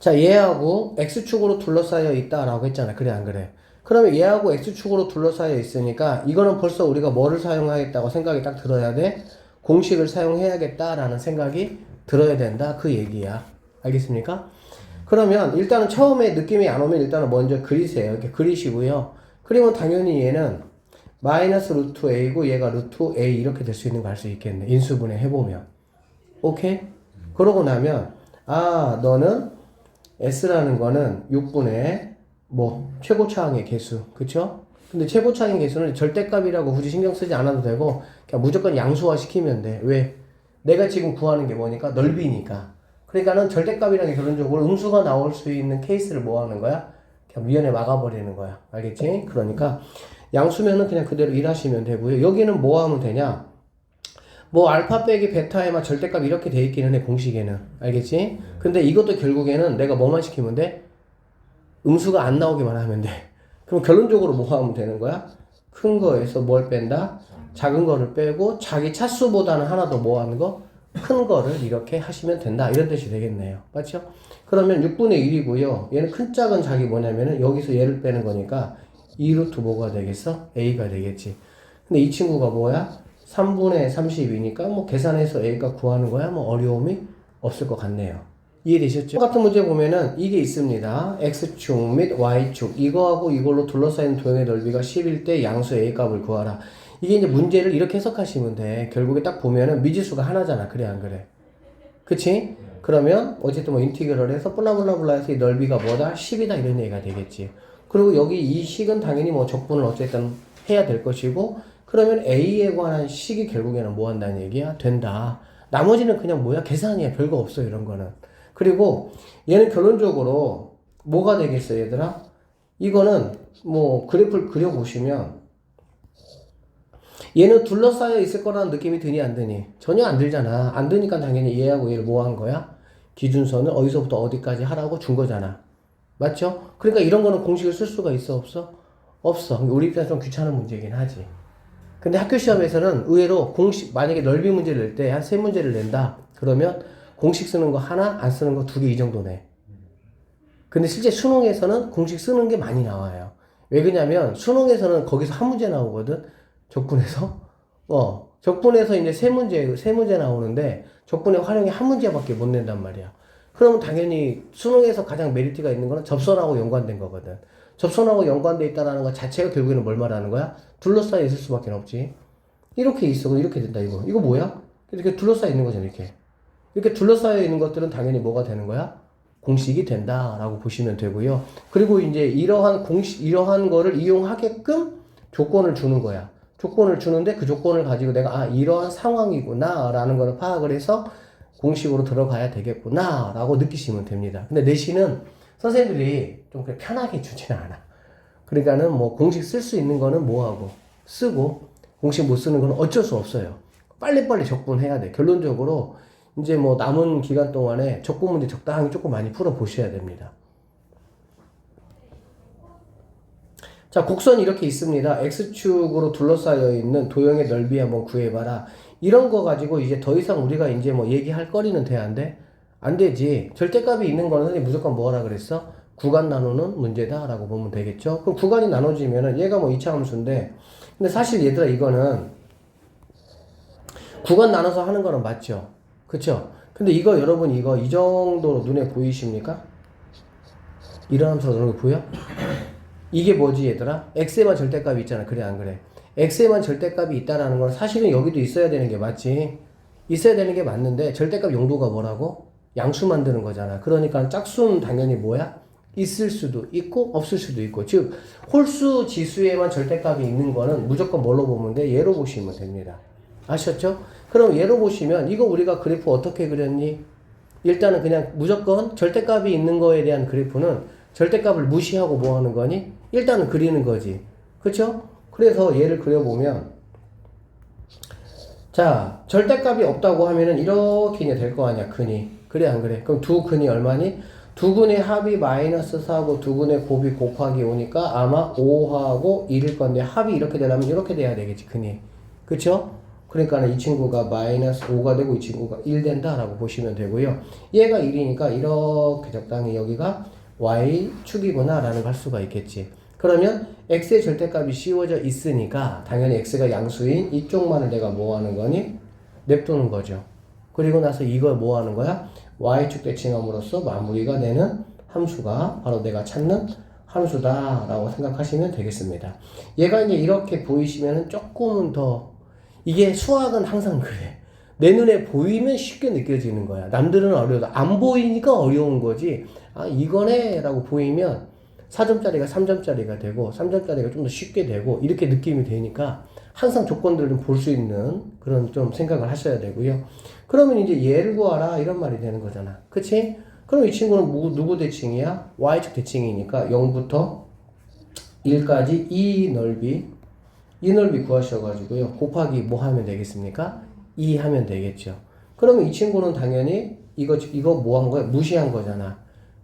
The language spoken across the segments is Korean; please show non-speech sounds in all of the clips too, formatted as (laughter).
자, 얘하고 x축으로 둘러싸여 있다라고 했잖아. 그래, 안 그래? 그러면 얘하고 x축으로 둘러싸여 있으니까 이거는 벌써 우리가 뭐를 사용하겠다고 생각이 딱 들어야 돼? 공식을 사용해야겠다라는 생각이 들어야 된다. 그 얘기야. 알겠습니까? 그러면 일단은 처음에 느낌이 안 오면 일단은 먼저 그리세요. 이렇게 그리시고요. 그리면 당연히 얘는 마이너스 루트 a고 얘가 루트 a 이렇게 될 수 있는 거 알 수 있겠네. 인수분해 해보면. 오케이? 그러고 나면 아 너는 s라는 거는 6분의 뭐 최고차항의 개수 그쵸? 근데 최고차항의 개수는 절대값이라고 굳이 신경 쓰지 않아도 되고 그냥 무조건 양수화 시키면 돼 왜? 내가 지금 구하는 게 뭐니까 넓이니까 그러니까는 절대값이라는 게 결론적으로 음수가 나올 수 있는 케이스를 뭐 하는 거야? 그냥 미연에 막아버리는 거야 알겠지? 그러니까 양수면은 그냥 그대로 일하시면 되고요 여기는 뭐 하면 되냐? 뭐 알파 빼기 베타에만 절대값 이렇게 돼 있기는 해 공식에는 알겠지? 근데 이것도 결국에는 내가 뭐만 시키면 돼? 음수가 안 나오기만 하면 돼. (laughs) 그럼 결론적으로 뭐 하면 되는 거야? 큰 거에서 뭘 뺀다? 작은 거를 빼고 자기 차수보다는 하나 더 뭐 하는 거? 큰 거를 이렇게 하시면 된다. 이런 뜻이 되겠네요. 맞죠? 그러면 6분의 1이고요. 얘는 큰 짝은 자기 뭐냐면은 여기서 얘를 빼는 거니까 2루트 뭐가 되겠어? A가 되겠지. 근데 이 친구가 뭐야? 3분의 32니까 뭐 계산해서 A가 구하는 거야. 뭐 어려움이 없을 것 같네요. 이해되셨죠? 똑같은 문제 보면은 이게 있습니다. X축 및 Y축 이거하고 이걸로 둘러싸인 도형의 넓이가 10일 때 양수 A 값을 구하라. 이게 이제 문제를 이렇게 해석하시면 돼. 결국에 딱 보면은 미지수가 하나잖아. 그래 안 그래? 그치? 그러면 어쨌든 뭐 인티그럴 해서 블라블라블라 해서 이 넓이가 뭐다? 10이다 이런 얘기가 되겠지. 그리고 여기 이 식은 당연히 뭐 적분을 어쨌든 해야 될 것이고 그러면 A에 관한 식이 결국에는 뭐 한다는 얘기야? 된다. 나머지는 그냥 뭐야? 계산이야. 별거 없어 이런 거는. 그리고 얘는 결론적으로 뭐가 되겠어 얘들아? 이거는 뭐 그래프를 그려보시면 얘는 둘러싸여 있을 거라는 느낌이 드니 안 드니? 전혀 안 들잖아. 안 드니까 당연히 얘하고 얘를 뭐 한 거야? 기준선을 어디서부터 어디까지 하라고 준 거잖아. 맞죠? 그러니까 이런 거는 공식을 쓸 수가 있어 없어? 없어. 우리 입장에서 좀 귀찮은 문제이긴 하지. 근데 학교 시험에서는 의외로 공식 만약에 넓이 문제를 낼 때 한 세 문제를 낸다. 그러면 공식 쓰는 거 하나, 안 쓰는 거 두 개 이 정도 내. 근데 실제 수능에서는 공식 쓰는 게 많이 나와요. 왜 그러냐면 수능에서는 거기서 한 문제 나오거든. 적분에서. 어. 적분에서 이제 세 문제, 세 문제 나오는데 적분의 활용이 한 문제밖에 못 낸단 말이야. 그러면 당연히 수능에서 가장 메리트가 있는 거는 접선하고 연관된 거거든. 접선하고 연관돼 있다라는 것 자체가 결국에는 뭘 말하는 거야? 둘러싸여 있을 수밖에 없지. 이렇게 있어. 그럼 이렇게 된다, 이거. 이거 뭐야? 이렇게 둘러싸여 있는 거잖아, 이렇게. 이렇게 둘러싸여 있는 것들은 당연히 뭐가 되는 거야? 공식이 된다라고 보시면 되고요. 그리고 이제 이러한 공식, 이러한 거를 이용하게끔 조건을 주는 거야. 조건을 주는데 그 조건을 가지고 내가 아, 이러한 상황이구나 라는 거를 파악을 해서 공식으로 들어가야 되겠구나 라고 느끼시면 됩니다. 근데 내신은 선생님들이 좀 편하게 주지는 않아. 그러니까는 뭐 공식 쓸 수 있는 거는 뭐하고 쓰고 공식 못 쓰는 거는 어쩔 수 없어요. 빨리빨리 적분해야 돼. 결론적으로 이제 뭐 남은 기간 동안에 적분 문제 적당히 조금 많이 풀어 보셔야 됩니다. 자, 곡선이 이렇게 있습니다. X축으로 둘러싸여 있는 도형의 넓이 한번 구해봐라. 이런 거 가지고 이제 더 이상 우리가 이제 뭐 얘기할 거리는 돼, 안 돼? 안 되지. 절대값이 있는 거는 선생님 무조건 뭐라 그랬어? 구간 나누는 문제다라고 보면 되겠죠? 그럼 구간이 나눠지면은 얘가 뭐 이차함수인데, 근데 사실 얘들아 이거는 구간 나눠서 하는 거는 맞죠? 그쵸? 근데 이거 여러분 이거 이 정도로 눈에 보이십니까? 이런 함수가 눈에 보여? 이게 뭐지 얘들아? x에만 절대값이 있잖아. 그래 안 그래? X에만 절대값이 있다라는 건 사실은 여기도 있어야 되는 게 맞지. 있어야 되는 게 맞는데 절대값 용도가 뭐라고? 양수 만드는 거잖아. 그러니까 짝수는 당연히 뭐야? 있을 수도 있고 없을 수도 있고 즉 홀수 지수에만 절대값이 있는 거는 무조건 뭘로 보면 돼? 얘로 보시면 됩니다. 아셨죠? 그럼 얘로 보시면 이거 우리가 그래프 어떻게 그렸니? 일단은 그냥 무조건 절대값이 있는 거에 대한 그래프는 절대값을 무시하고 뭐 하는 거니? 일단은 그리는 거지. 그쵸? 그래서 얘를 그려보면 자 절대값이 없다고 하면은 이렇게 이제 될 거 아니야 근이 그래 안 그래? 그럼 두 근이 얼마니? 두 근의 합이 마이너스 4하고 두 근의 곱이 곱하기 5니까 아마 5하고 1일 건데 합이 이렇게 되려면 이렇게 돼야 되겠지 근이 그쵸? 그러니까는 이 친구가 마이너스 5가 되고 이 친구가 1 된다라고 보시면 되고요. 얘가 1이니까 이렇게 적당히 여기가 y축이구나 라는 걸 할 수가 있겠지. 그러면 x의 절대값이 씌워져 있으니까 당연히 x가 양수인 이쪽만을 내가 뭐 하는 거니? 냅두는 거죠. 그리고 나서 이걸 뭐 하는 거야? y축 대칭함으로써 마무리가 되는 함수가 바로 내가 찾는 함수다 라고 생각하시면 되겠습니다. 얘가 이제 이렇게 보이시면은 조금은 더 이게 수학은 항상 그래. 내 눈에 보이면 쉽게 느껴지는 거야. 남들은 어려워도 안 보이니까 어려운 거지. 아, 이거네라고 보이면 4점짜리가 3점짜리가 되고 3점짜리가 좀 더 쉽게 되고 이렇게 느낌이 되니까 항상 조건들을 좀 볼 수 있는 그런 좀 생각을 하셔야 되고요. 그러면 이제 얘를 구하라 이런 말이 되는 거잖아. 그치? 그럼 이 친구는 누구, 누구 대칭이야? y축 대칭이니까 0부터 1까지 이 넓이 이 넓이 구하셔가지고요. 곱하기 뭐 하면 되겠습니까? 2 하면 되겠죠. 그러면 이 친구는 당연히 이거, 이거 뭐 한 거야? 무시한 거잖아.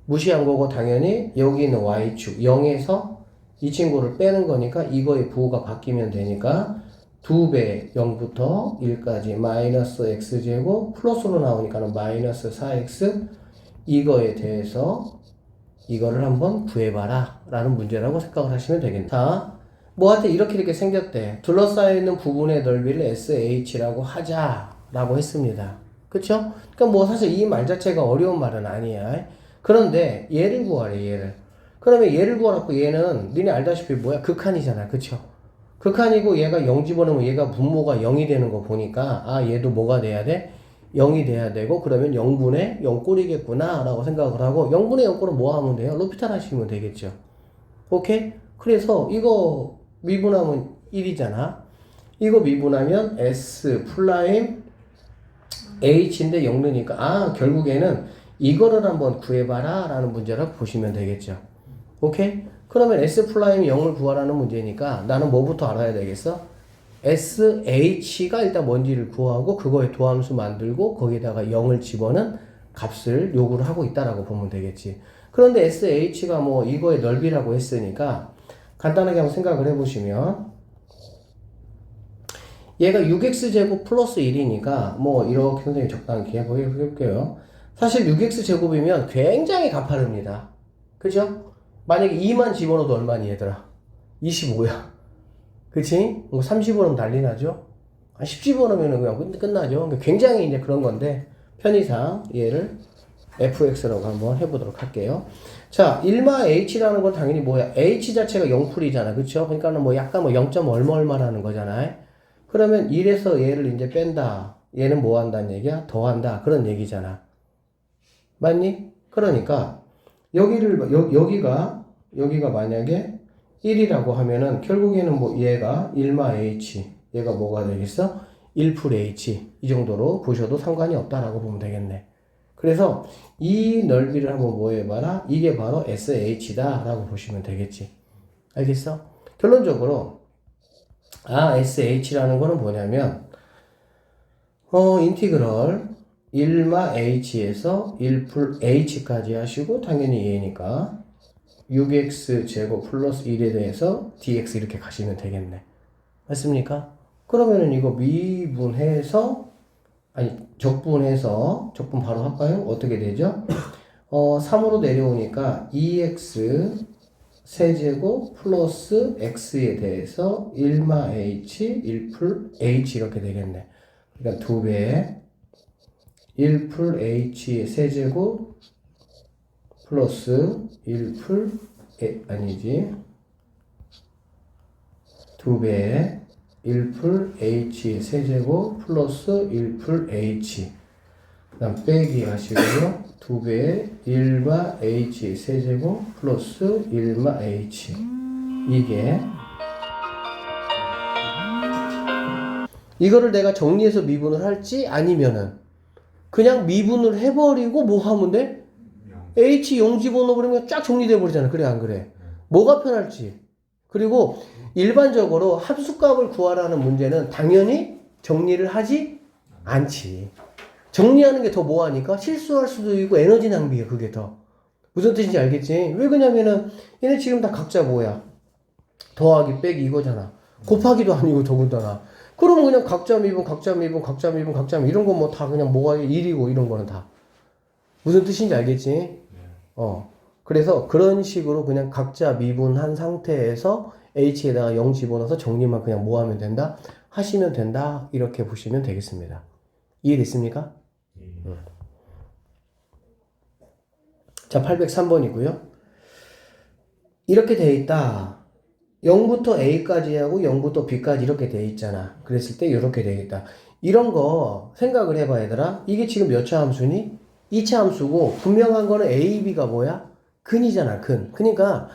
무시한 거고 당연히 여기 있는 y축 0에서 이 친구를 빼는 거니까 이거의 부호가 바뀌면 되니까 2배 0부터 1까지 마이너스 x제곱 플러스로 나오니까 는 마이너스 4x 이거에 대해서 이거를 한번 구해봐라 라는 문제라고 생각을 하시면 되겠네 자 뭐한테 이렇게 이렇게 생겼대. 둘러싸여 있는 부분의 넓이를 sh라고 하자 라고 했습니다. 그쵸? 그러니까 뭐 사실 이 말 자체가 어려운 말은 아니야 그런데 얘를 구하래 얘를 그러면 얘를 구하라고 얘는 니네 알다시피 뭐야 극한이잖아 그쵸? 극한이고 얘가 0 집어넣으면 얘가 분모가 0이 되는 거 보니까 아 얘도 뭐가 돼야 돼? 0이 돼야 되고 그러면 0분의 0꼴이겠구나 라고 생각을 하고 0분의 0꼴은 뭐 하면 돼요? 로피탈 하시면 되겠죠 오케이? 그래서 이거 미분하면 1이잖아 이거 미분하면 S 플라임 H인데 0 넣으니까 아 결국에는 이거를 한번 구해봐라 라는 문제라고 보시면 되겠죠 오케이? 그러면 S 플라임 0을 구하라는 문제니까 나는 뭐부터 알아야 되겠어? SH가 일단 뭔지를 구하고 그거에 도함수 만들고 거기다가 0을 집어넣은 값을 요구를 하고 있다라고 보면 되겠지. 그런데 SH가 뭐 이거의 넓이라고 했으니까 간단하게 한번 생각을 해보시면 얘가 6x제곱 플러스 1이니까 뭐 이렇게 선생님이 적당히 해볼게요. 사실 6x제곱이면 굉장히 가파릅니다. 그죠? 만약에 2만 집어넣어도 얼마니 얘들아? 25야. 그치? 뭐 30원은 난리 나죠? 한 10집어넣으면 그냥 끝- 끝나죠? 그러니까 굉장히 이제 그런 건데, 편의상 얘를 fx라고 한번 해보도록 할게요. 자, 1마 h라는 건 당연히 뭐야? h 자체가 0풀이잖아. 그쵸? 그러니까는 뭐 약간 뭐 0. 얼마 얼마라는 거잖아요. 그러면 1에서 얘를 이제 뺀다. 얘는 뭐 한다는 얘기야? 더 한다. 그런 얘기잖아. 맞니? 그러니까, 여기를, 여, 여기가, 여기가 만약에 1이라고 하면은 결국에는 뭐 얘가 1마 h, 얘가 뭐가 되겠어? 1풀 h. 이 정도로 보셔도 상관이 없다라고 보면 되겠네. 그래서 이 넓이를 한번 뭐 해봐라? 이게 바로 sh다 라고 보시면 되겠지. 알겠어? 결론적으로, 아, sh라는 거는 뭐냐면, 어, 인티그럴 1마 h에서 1풀 h까지 하시고, 당연히 얘니까, 6x 제곱 플러스 1에 대해서 dx 이렇게 가시면 되겠네. 맞습니까? 그러면은 이거 미분해서 아니 적분해서 적분 바로 할까요? 어떻게 되죠? 어 3으로 내려오니까 2x 세제곱 플러스 x에 대해서 1마 h 1풀 h 이렇게 되겠네. 그러니까 2배 1풀 h의 세제곱 플러스 1풀 에, 아니지? 2배. 1풀 h 세제곱 플러스 1풀 h. 그 다음 빼기 하시고요. 2배. 1마 h 세제곱 플러스 1마 h. 이게. 이거를 내가 정리해서 미분을 할지 아니면은 그냥 미분을 해버리고 뭐 하면 돼? H 0 집어넣어버리면 쫙 정리돼 버리잖아. 그래, 안 그래? 뭐가 편할지. 그리고 일반적으로 합수값을 구하라는 문제는 당연히 정리를 하지 않지. 정리하는 게 더 뭐하니까 실수할 수도 있고 에너지 낭비야, 그게 더. 무슨 뜻인지 알겠지? 왜 그러냐면은 얘네 지금 다 각자 뭐야? 더하기 빼기 이거잖아. 곱하기도 아니고 더군다나. 그러면 그냥 각자 미분, 각자 미분, 각자 미분, 각자 미분 이런 거뭐다 그냥 뭐가 1이고 이런 거는 다 무슨 뜻인지 알겠지? 어. 그래서 그런 식으로 그냥 각자 미분한 상태에서 h에다가 0 집어넣어서 정리만 그냥 뭐 하면 된다? 하시면 된다. 이렇게 보시면 되겠습니다. 이해됐습니까? 자, 803번이고요. 이렇게 돼 있다. 0부터 A까지 하고 0부터 B까지 이렇게 돼 있잖아. 그랬을 때 이렇게 되겠다. 이런 거 생각을 해봐 얘들아. 이게 지금 몇 차 함수니? 2차 함수고 분명한 거는 A, B가 뭐야? 근이잖아, 근. 그러니까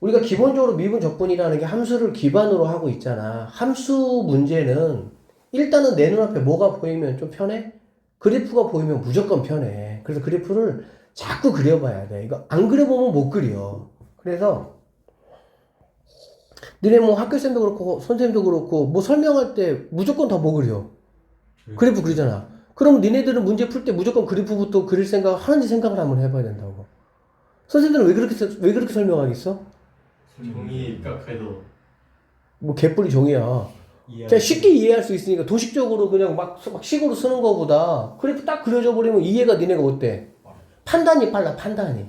우리가 기본적으로 미분 적분이라는 게 함수를 기반으로 하고 있잖아. 함수 문제는 일단은 내 눈앞에 뭐가 보이면 좀 편해? 그래프가 보이면 무조건 편해. 그래서 그래프를 자꾸 그려봐야 돼. 이거 안 그려보면 못 그려. 그래서 너네 뭐 학교쌤도 그렇고 선생님도 그렇고 뭐 설명할 때 무조건 다 뭐 그려? 그래프 그리잖아. 그럼 니네들은 문제 풀 때 무조건 그래프부터 그릴 생각 하는지 생각을 한번 해봐야 된다고. 선생님들은 왜 그렇게 서- 왜 그렇게 설명하겠어? 종이니까 그래도 뭐 개뿔이 종이야. 그냥 쉽게 이해할 수 있으니까 도식적으로 그냥 막, 막 식으로 쓰는 거보다 그래프 딱 그려져 버리면 이해가 니네가 어때? 판단이 빨라 판단이.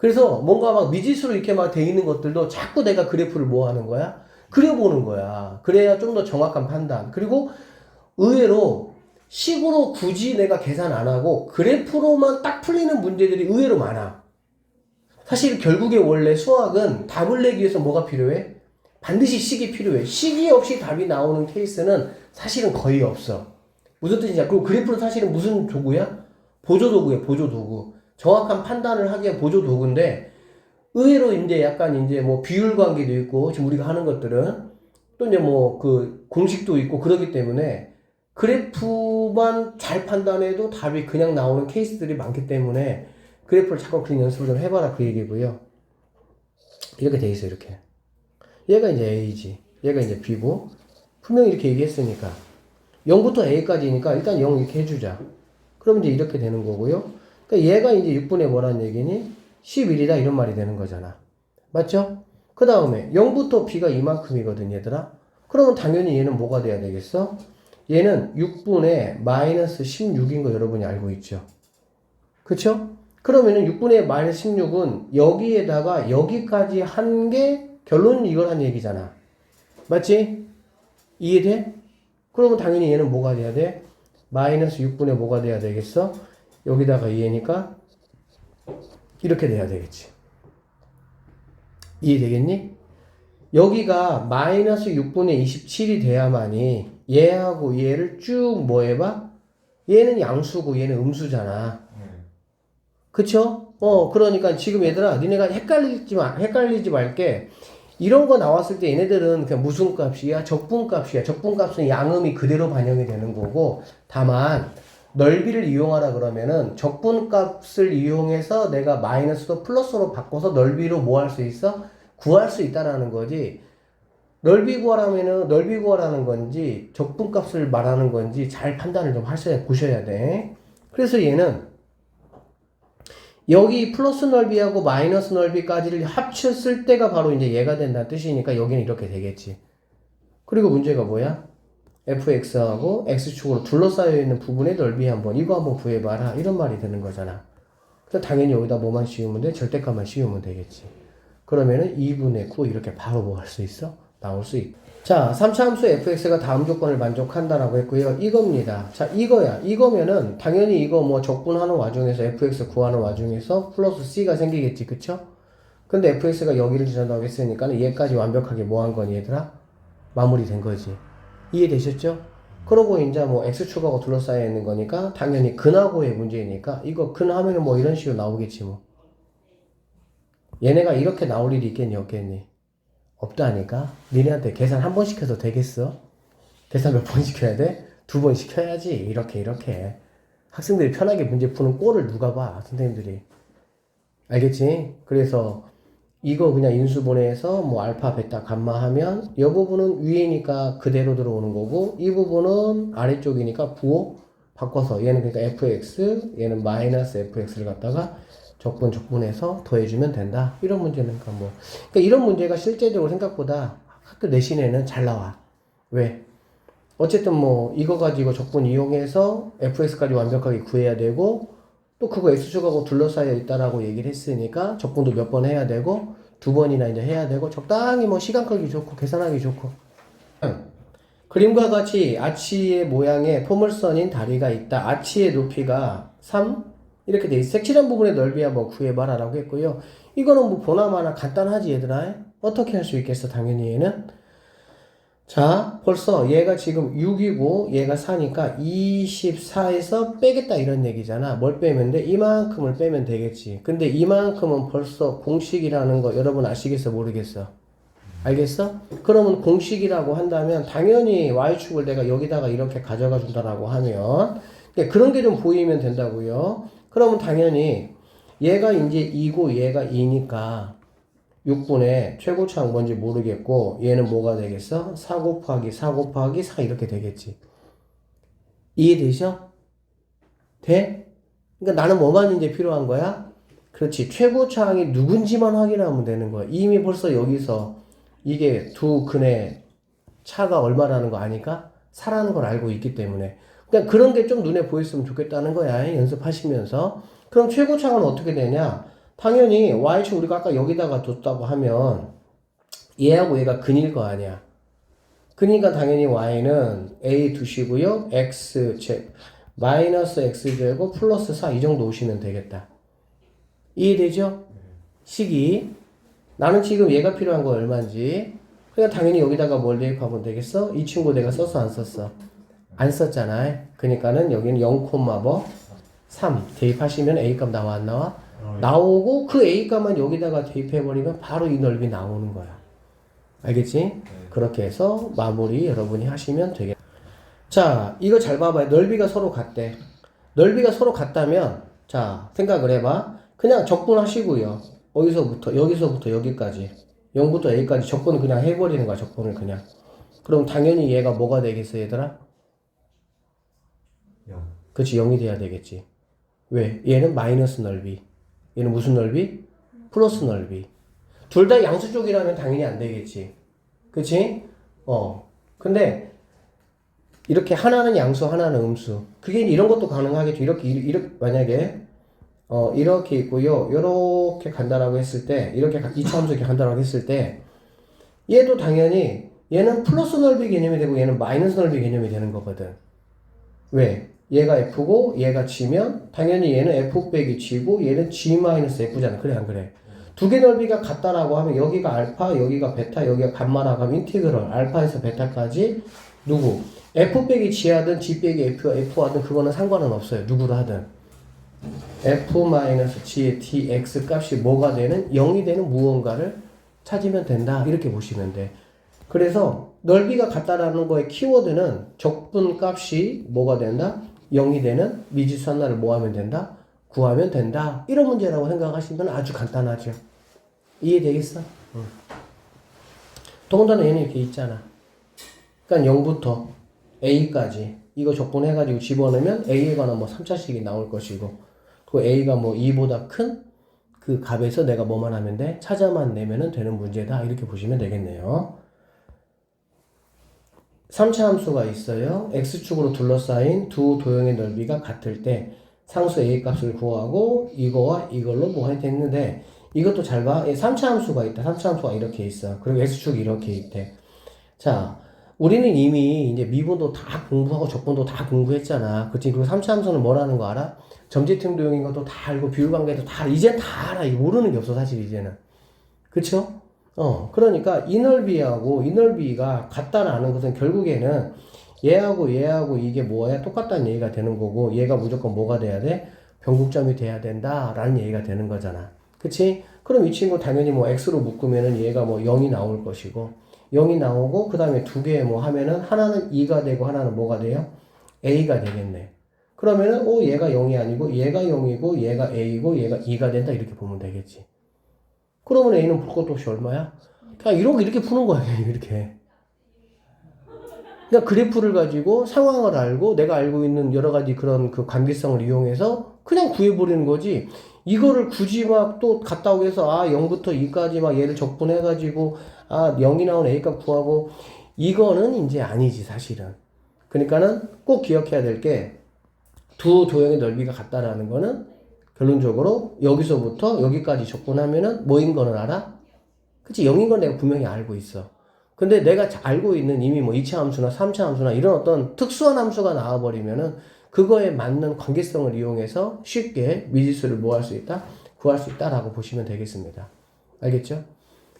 그래서 뭔가 막 미지수로 이렇게 막 돼 있는 것들도 자꾸 내가 그래프를 뭐 하는 거야? 그려보는 거야. 그래야 좀 더 정확한 판단. 그리고 의외로 식으로 굳이 내가 계산 안 하고 그래프로만 딱 풀리는 문제들이 의외로 많아. 사실 결국에 원래 수학은 답을 내기 위해서 뭐가 필요해? 반드시 식이 필요해. 식이 없이 답이 나오는 케이스는 사실은 거의 없어. 무슨 뜻이냐? 그리고 그래프는 사실은 무슨 도구야? 보조 도구야, 보조 도구. 정확한 판단을 하기에 보조 도구인데, 의외로 이제 약간 이제 뭐 비율 관계도 있고, 지금 우리가 하는 것들은 또 이제 뭐 그 공식도 있고 그러기 때문에 그래프만 잘 판단해도 답이 그냥 나오는 케이스들이 많기 때문에 그래프를 자꾸 그린 연습을 좀 해봐라 그 얘기고요. 이렇게 돼 있어, 이렇게. 얘가 이제 A지. 얘가 이제 B고. 분명히 이렇게 얘기했으니까. 0부터 A까지니까 일단 0 이렇게 해주자. 그럼 이제 이렇게 되는 거고요. 그러니까 얘가 이제 6분의 뭐라는 얘기니? 11이다 이런 말이 되는 거잖아. 맞죠? 그 다음에 0부터 B가 이만큼이거든 얘들아. 그러면 당연히 얘는 뭐가 돼야 되겠어? 얘는 6분의 마이너스 16인 거 여러분이 알고 있죠? 그쵸? 그러면은 6분의 마이너스 16은 여기에다가 여기까지 한 게 결론은 이걸 한 얘기잖아. 맞지? 이해돼? 그러면 당연히 얘는 뭐가 돼야 돼? 마이너스 6분의 뭐가 돼야 되겠어? 여기다가 2니까 이렇게 돼야 되겠지. 이해되겠니? 여기가 마이너스 6분의 27이 돼야만이 얘하고 얘를 쭉 뭐 해봐? 얘는 양수고 얘는 음수잖아. 그쵸? 어, 그러니까 지금 얘들아, 니네가 헷갈리지 마, 헷갈리지 말게. 이런 거 나왔을 때 얘네들은 그냥 무슨 값이야? 적분 값이야. 적분 값은 양음이 그대로 반영이 되는 거고, 다만, 넓이를 이용하라 그러면은 적분값을 이용해서 내가 마이너스도 플러스로 바꿔서 넓이로 뭐 할 수 있어? 구할 수 있다라는 거지. 넓이 구하라면은 넓이 구하라는 건지 적분값을 말하는 건지 잘 판단을 좀 하셔야 보셔야 돼. 그래서 얘는 여기 플러스 넓이하고 마이너스 넓이까지를 합쳤을 때가 바로 이제 얘가 된다는 뜻이니까 여기는 이렇게 되겠지. 그리고 문제가 뭐야? Fx하고 x축으로 둘러싸여 있는 부분의 넓이 한번 이거 한번 구해봐라 이런 말이 되는 거잖아. 그래서 당연히 여기다 뭐만 씌우면 돼? 절대값만 씌우면 되겠지. 그러면은 2분의 9 이렇게 바로 뭐 할 수 있어? 나올 수 있. 자, 3차 함수 fx가 다음 조건을 만족한다라고 했고요. 이겁니다. 자, 이거야. 이거면은 당연히 이거 뭐 적분하는 와중에서 fx 구하는 와중에서 플러스 c가 생기겠지. 그쵸? 근데 fx가 여기를 지나다고 했으니까 얘까지 완벽하게 뭐 한 거니 얘들아? 마무리된 거지. 이해되셨죠? 그러고 이제 뭐 x축하고 둘러싸여 있는 거니까 당연히 근하고의 문제니까 이거 근하면은 뭐 이런 식으로 나오겠지 뭐. 얘네가 이렇게 나올 일이 있겠니 없겠니? 없다니까. 니네한테 계산 한 번 시켜도 되겠어? 계산 몇 번 시켜야 돼? 두 번 시켜야지. 이렇게 이렇게. 학생들이 편하게 문제 푸는 꼴을 누가 봐 선생님들이. 알겠지? 그래서 이거 그냥 인수분해해서 뭐 알파, 베타, 감마 하면 이 부분은 위이니까 그대로 들어오는 거고 이 부분은 아래쪽이니까 부호 바꿔서 얘는 그러니까 fx 얘는 마이너스 fx를 갖다가 적분 적분해서 더해주면 된다. 이런 문제는 그러니까 뭐 그러니까 이런 문제가 실제적으로 생각보다 학교 내신에는 잘 나와. 왜? 어쨌든 뭐 이거 가지고 적분 이용해서 fx까지 완벽하게 구해야 되고 또 그거 x축하고 둘러싸여 있다라고 얘기를 했으니까 적분도 몇 번 해야 되고 두 번이나 이제 해야 되고 적당히 뭐 시간 끌기 좋고 계산하기 좋고 그림과 같이 아치의 모양의 포물선인 다리가 있다. 아치의 높이가 3 이렇게 돼 있어. 색칠한 부분의 넓이 한번 구해봐라라고 했고요. 이거는 뭐 보나마나 간단하지 얘들아. 어떻게 할 수 있겠어 당연히 얘는. 자 벌써 얘가 지금 6이고 얘가 4니까 24에서 빼겠다 이런 얘기잖아. 뭘 빼면 돼? 이만큼을 빼면 되겠지. 근데 이만큼은 벌써 공식이라는 거 여러분 아시겠어 모르겠어? 알겠어? 그러면 공식이라고 한다면 당연히 y축을 내가 여기다가 이렇게 가져가 준다라고 하면 그러니까 그런 게 좀 보이면 된다고요. 그러면 당연히 얘가 이제 2고 얘가 2니까 6분의 최고차항 뭔지 모르겠고 얘는 뭐가 되겠어? 4 곱하기 4 곱하기 4 이렇게 되겠지. 이해되셔? 돼? 그러니까 나는 뭐만 이제 필요한 거야? 그렇지. 최고차항이 누군지만 확인하면 되는 거야. 이미 벌써 여기서 이게 두 근의 차가 얼마라는 거 아니까? 사라는 걸 알고 있기 때문에. 그러니까 그런 게 좀 눈에 보였으면 좋겠다는 거야. 연습하시면서. 그럼 최고차항은 어떻게 되냐? 당연히 y축 우리가 아까 여기다가 뒀다고 하면 얘하고 얘가 근일 거 아니야. 그러니까 당연히 y는 a 두시고요. x 제 마이너스 x 제곱 플러스 4 이 정도 오시면 되겠다. 이해되죠? 식이 나는 지금 얘가 필요한 거 얼마인지 그러니까 당연히 여기다가 뭘 대입하면 되겠어? 이 친구 내가 써서 안 썼어? 안 썼잖아. 그러니까는 여기는 0, 뭐3 대입하시면 a 값 나와 안 나와? 나오고 그 a 값만 여기다가 대입해버리면 바로 이 넓이 나오는 거야. 알겠지? 그렇게 해서 마무리 여러분이 하시면 되겠. 자, 이거 잘 봐봐요. 넓이가 서로 같대. 넓이가 서로 같다면 자 생각을 해봐. 그냥 적분하시고요. 어디서부터 여기서부터 여기까지 0부터 a까지 적분을 그냥 해버리는 거야. 적분을 그냥. 그럼 당연히 얘가 뭐가 되겠어, 얘들아? 0 그치 0이 돼야 되겠지. 왜? 얘는 마이너스 넓이. 얘는 무슨 넓이? 플러스 넓이. 둘 다 양수 쪽이라면 당연히 안 되겠지. 그치? 어. 근데 이렇게 하나는 양수, 하나는 음수. 그게 이런 것도 가능하겠죠. 이렇게 이렇게 만약에 어 이렇게 있고요. 이렇게 간다라고 했을 때 이렇게 가- 이차함수 이렇게 간다라고 했을 때 얘도 당연히 얘는 플러스 넓이 개념이 되고 얘는 마이너스 넓이 개념이 되는 거거든. 왜? 얘가 F고 얘가 G면 당연히 얘는 F 빼기 G고 얘는 G 마이너스 F잖아. 그래 안 그래? 두 개 넓이가 같다라고 하면 여기가 알파, 여기가 베타, 여기가 감마라고 하면 인티그럴 알파에서 베타까지 누구? F 빼기 G 하든 G 빼기 F, F 하든 그거는 상관은 없어요. 누구로 하든. F 마이너스 G의 dx 값이 뭐가 되는 0이 되는 무언가를 찾으면 된다. 이렇게 보시면 돼. 그래서 넓이가 같다라는 거의 키워드는 적분 값이 뭐가 된다? 0이 되는 미지수 하나를 뭐 하면 된다? 구하면 된다. 이런 문제라고 생각하시면 아주 간단하죠. 이해되겠어? 응. 더군다나 얘는 이렇게 있잖아. 그러니까 0부터 A까지 이거 적분해가지고 집어넣으면 A에 관한 뭐 3차식이 나올 것이고 그 A가 뭐 2보다 큰 그 값에서 내가 뭐만 하면 돼? 찾아만 내면은 되는 문제다. 이렇게 보시면 되겠네요. 3차 함수가 있어요. x축으로 둘러싸인 두 도형의 넓이가 같을 때 상수 a 값을 구하고 이거와 이걸로 뭐 되는데 이것도 잘 봐. 3차 함수가 있다. 3차 함수가 이렇게 있어. 그리고 x축이 이렇게 있대. 자, 우리는 이미 이제 미분도 다 공부하고 적분도 다 공부했잖아. 그치? 그리고 3차 함수는 뭐라는 거 알아? 점지틈 도형인 것도 다 알고 비율 관계도 다. 이제 다 알아. 모르는 게 없어, 사실 이제는. 그쵸? 어, 그러니까 이 넓이하고 이 넓이가 같다라는 것은 결국에는 얘하고 얘하고 이게 뭐야? 똑같다는 얘기가 되는 거고 얘가 무조건 뭐가 돼야 돼? 변곡점이 돼야 된다라는 얘기가 되는 거잖아. 그치? 그럼 이 친구 당연히 뭐 x로 묶으면은 얘가 뭐 0이 나올 것이고 0이 나오고 그 다음에 두 개 뭐 하면은 하나는 2가 되고 하나는 뭐가 돼요? a가 되겠네. 그러면은 오 얘가 0이 아니고 얘가 0이고 얘가 a고 얘가 2가 된다 이렇게 보면 되겠지. 그러면 a는 볼 것도 없이 얼마야? 그냥 이렇게 이렇게 푸는 거야 이렇게. 그냥 그래프를 가지고 상황을 알고 내가 알고 있는 여러 가지 그런 그 관계성을 이용해서 그냥 구해버리는 거지. 이거를 굳이 막 또 갔다 오고 해서 아 0부터 2까지 막 얘를 적분해가지고 아 0이 나온 A값 구하고 이거는 이제 아니지 사실은. 그러니까는 꼭 기억해야 될 게 두 도형의 넓이가 같다라는 거는 결론적으로 여기서부터 여기까지 접근하면은 뭐인 거는 알아? 그치? 0인 건 내가 분명히 알고 있어. 근데 내가 자- 알고 있는 이미 뭐 2차 함수나 3차 함수나 이런 어떤 특수한 함수가 나와버리면은 그거에 맞는 관계성을 이용해서 쉽게 미지수를 뭐 할 수 있다? 구할 수 있다라고 보시면 되겠습니다. 알겠죠?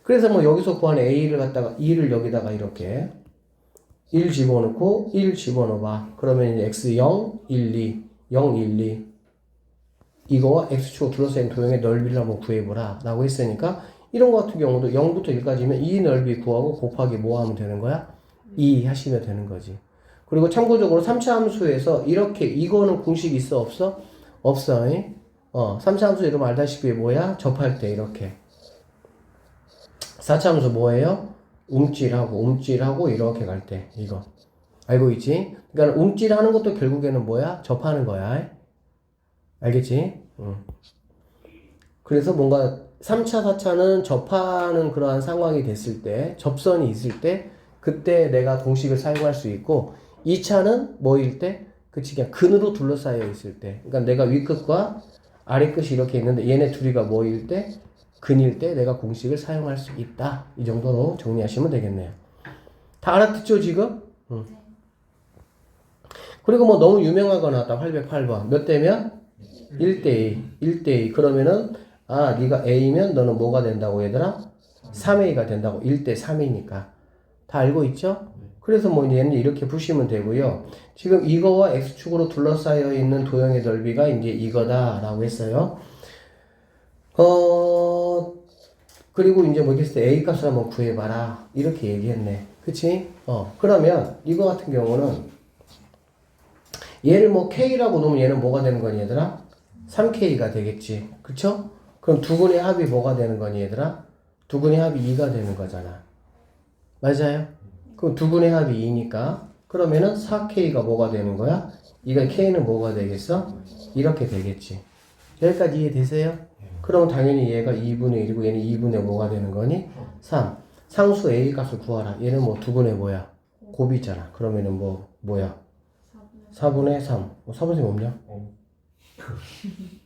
그래서 뭐 여기서 구하는 A를 갖다가 2를 여기다가 이렇게 1 집어넣고 1 집어넣어봐. 그러면 이제 x0, 1, 2, 0, 1, 2 이거와 x축으로 둘러싸인 도형의 넓이를 한번 구해보라 라고 했으니까 이런 거 같은 경우도 0부터 1까지면 이 넓이 구하고 곱하기 뭐 하면 되는 거야? 2 하시면 되는 거지. 그리고 참고적으로 3차 함수에서 이렇게 이거는 공식 있어 없어? 없어. 잉? 어, 3차 함수 여러분 알다시피 뭐야? 접할 때 이렇게. 4차 함수 뭐예요? 움찔하고 움찔하고 이렇게 갈 때 이거. 알고 있지? 그러니까 움찔하는 것도 결국에는 뭐야? 접하는 거야. 알겠지? 응. 그래서 뭔가 3차, 4차는 접하는 그러한 상황이 됐을 때, 접선이 있을 때, 그때 내가 공식을 사용할 수 있고, 2차는 뭐일 때? 그치, 그냥 근으로 둘러싸여 있을 때. 그러니까 내가 위끝과 아래끝이 이렇게 있는데, 얘네 둘이가 뭐일 때? 근일 때 내가 공식을 사용할 수 있다. 이 정도로 정리하시면 되겠네요. 다 알아듣죠, 지금? 응. 그리고 뭐 너무 유명하거나 딱 808번. 몇 대면? 1대2. 1대2. 그러면은, 아, 네가 A면 너는 뭐가 된다고 얘들아? 3A가 된다고. 1대 3이니까. 다 알고 있죠? 그래서 뭐 얘는 이렇게 푸시면 되고요. 지금 이거와 X축으로 둘러싸여 있는 도형의 넓이가 이제 이거다라고 했어요. 어, 그리고 이제 뭐 했을 때 A 값을 한번 구해봐라. 이렇게 얘기했네. 그치? 어, 그러면 이거 같은 경우는 얘를 뭐 K라고 놓으면 얘는 뭐가 되는 거니 얘들아? 3K가 되겠지. 그쵸? 그럼 두 근의 합이 뭐가 되는 거니 얘들아? 두 근의 합이 2가 되는 거잖아. 맞아요? 그럼 두 근의 합이 2니까 그러면은 4K가 뭐가 되는 거야? 이가 K는 뭐가 되겠어? 이렇게 되겠지. 여기까지 이해되세요? 그러면 당연히 얘가 2분의 1이고 얘는 2분의 뭐가 되는 거니? 3. 상수 A 값을 구하라. 얘는 뭐 두분의 뭐야? 곱이잖아. 그러면은 뭐, 뭐야? 4분의 3. 뭐 4분의 3 없냐? 어. (laughs)